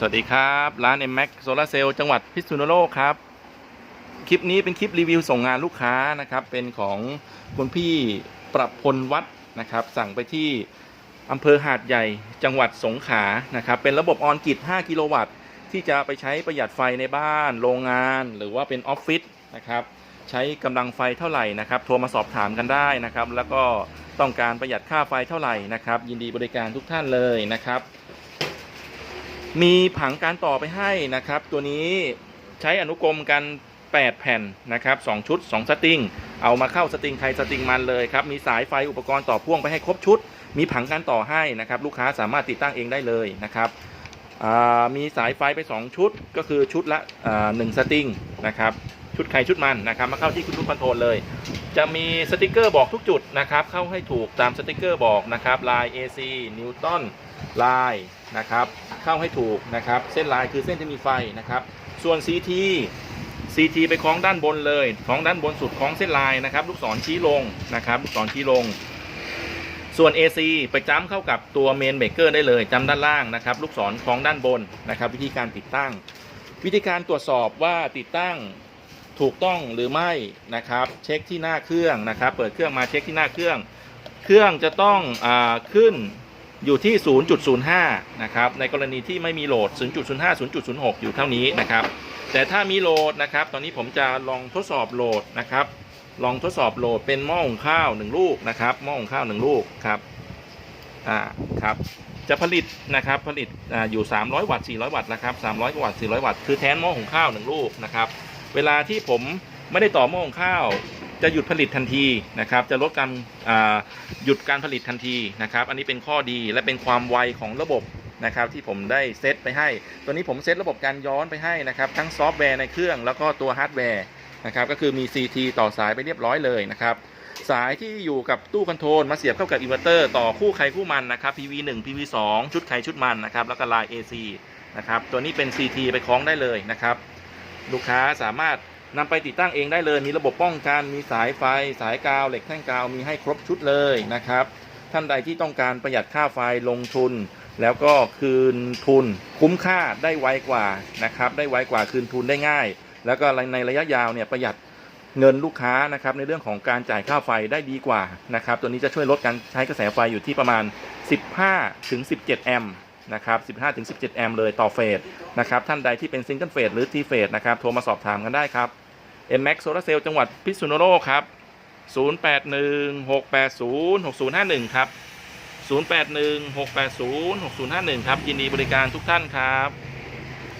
สวัสดีครับ ร้าน m m a x Solar Cell จังหวัดพิษณุโลกครับ คลิปนี้เป็นคลิปรีวิวส่งงานลูกค้านะครับ เป็นของคุณพี่ประพลวัดนะครับ สั่งไปที่อำเภอหาดใหญ่จังหวัดสงขลานะครับ เป็นระบบออนกิต5กิโลวัตต์ ที่จะไปใช้ประหยัดไฟในบ้าน โรงงาน หรือว่าเป็นออฟฟิศนะครับ ใช้กำลังไฟเท่าไหร่นะครับ โทรมาสอบถามกันได้นะครับ แล้วก็ต้องการประหยัดค่าไฟเท่าไหร่นะครับ ยินดีบริการทุกท่านเลยนะครับ มีผังการต่อไปให้นะครับ ตัวนี้ใช้อนุกรมกัน 8 แผ่นนะครับ2ชุด 2 สติงเอามาเข้าสติงใครสติงมันเลยครับ มีสายไฟอุปกรณ์ต่อพ่วงไปให้ครบชุด มีผังการต่อให้นะครับ ลูกค้าสามารถติดตั้งเองได้เลยนะครับมีสายไฟไป 2 ชุดก็คือชุดละหนึ่งสติงนะครับชุดใครชุดมันนะครับมาเข้าที่คุณทุกคอนโทรลเลย จะมีสติกเกอร์บอกทุกจุดนะครับ เข้าให้ถูกตามสติกเกอร์บอกนะครับลาย AC นิวตันลายนะครับ เข้าให้ถูกนะครับ เส้นลายคือเส้นที่มีไฟนะครับ ส่วน CT CT ไปคล้องด้านบนเลยคล้องด้านบนสุดคล้องเส้นลายนะครับ ลูกศรชี้ลงนะครับลูกศรชี้ลง ส่วน AC ไปจ้ำเข้ากับตัวเมนเบรกเกอร์ได้เลยจ้ำด้านล่างนะครับ ลูกศรคล้องด้านบนนะครับ วิธีการติดตั้ง วิธีการตรวจสอบว่าติดตั้ง ถูกต้องหรือไม่นะครับ เช็คที่หน้าเครื่องนะครับ เปิดเครื่องมาเช็คที่หน้าเครื่อง เครื่องจะต้องอาขึ้นอยู่ที่ 0.05 นะครับ ในกรณีที่ไม่มีโหลด 0.05 0.06 อยู่เท่านี้นะครับ แต่ถ้ามีโหลดนะครับ ตอนนี้ผมจะลองทดสอบโหลดนะครับ ลองทดสอบโหลดเป็นหม้อหุงข้าว 1 ลูกนะครับ หม้อหุงข้าว 1 ลูกครับ อ่า ครับ จะผลิตนะครับ ผลิตอ่าอยู่ 300 วัตต์ 400 วัตต์นะครับ 300 วัตต์ 400 วัตต์ คือแทนหม้อหุงข้าว 1 ลูกนะครับ เวลาที่ผมไม่ได้ต่อหม้อหุงข้าว จะหยุดผลิตทันทีนะครับ จะลดการหยุดการผลิตทันทีนะครับ อันนี้เป็นข้อดีและเป็นความไวของระบบนะครับที่ผมได้เซตไปให้ ตัวนี้ผมเซตระบบการย้อนไปให้นะครับทั้งซอฟต์แวร์ในเครื่องแล้วก็ตัวฮาร์ดแวร์นะครับก็คือมี CT ต่อสายไปเรียบร้อยเลยนะครับสายที่อยู่กับตู้คอนโทรลมาเสียบเข้ากับอินเวอร์เตอร์ต่อคู่ใครคู่มันนะครับ PV 1 PV 2 ชุดใครชุดมันนะครับแล้วก็ลาย AC นะครับตัวนี้เป็น CT ไปคล้องได้เลยนะครับ ลูกค้าสามารถนำไปติดตั้งเองได้เลย มีระบบป้องกัน มีสายไฟ สายกาว เหล็กแท่งกาว มีให้ครบชุดเลยนะครับ ท่านใดที่ต้องการประหยัดค่าไฟลงทุน แล้วก็คืนทุนคุ้มค่าได้ไวกว่านะครับ ได้ไวกว่าคืนทุนได้ง่าย แล้วก็ในระยะยาวเนี่ยประหยัดเงินลูกค้านะครับในเรื่องของการจ่ายค่าไฟได้ดีกว่านะครับ ตัวนี้จะช่วยลดการใช้กระแสไฟอยู่ที่ประมาณ 15-17 แอมป์ นะครับ 15ถึง17 แอมป์เลยต่อเฟสนะครับ ท่านใดที่เป็นซิงเกิลเฟสหรือทีเฟสนะครับ โทรมาสอบถามกันได้ครับ m m a x Solar Cell จังหวัดพิษณุโลกครับ 0816806051 ครับ 0816806051 ครับ ยินดีบริการทุกท่านครับ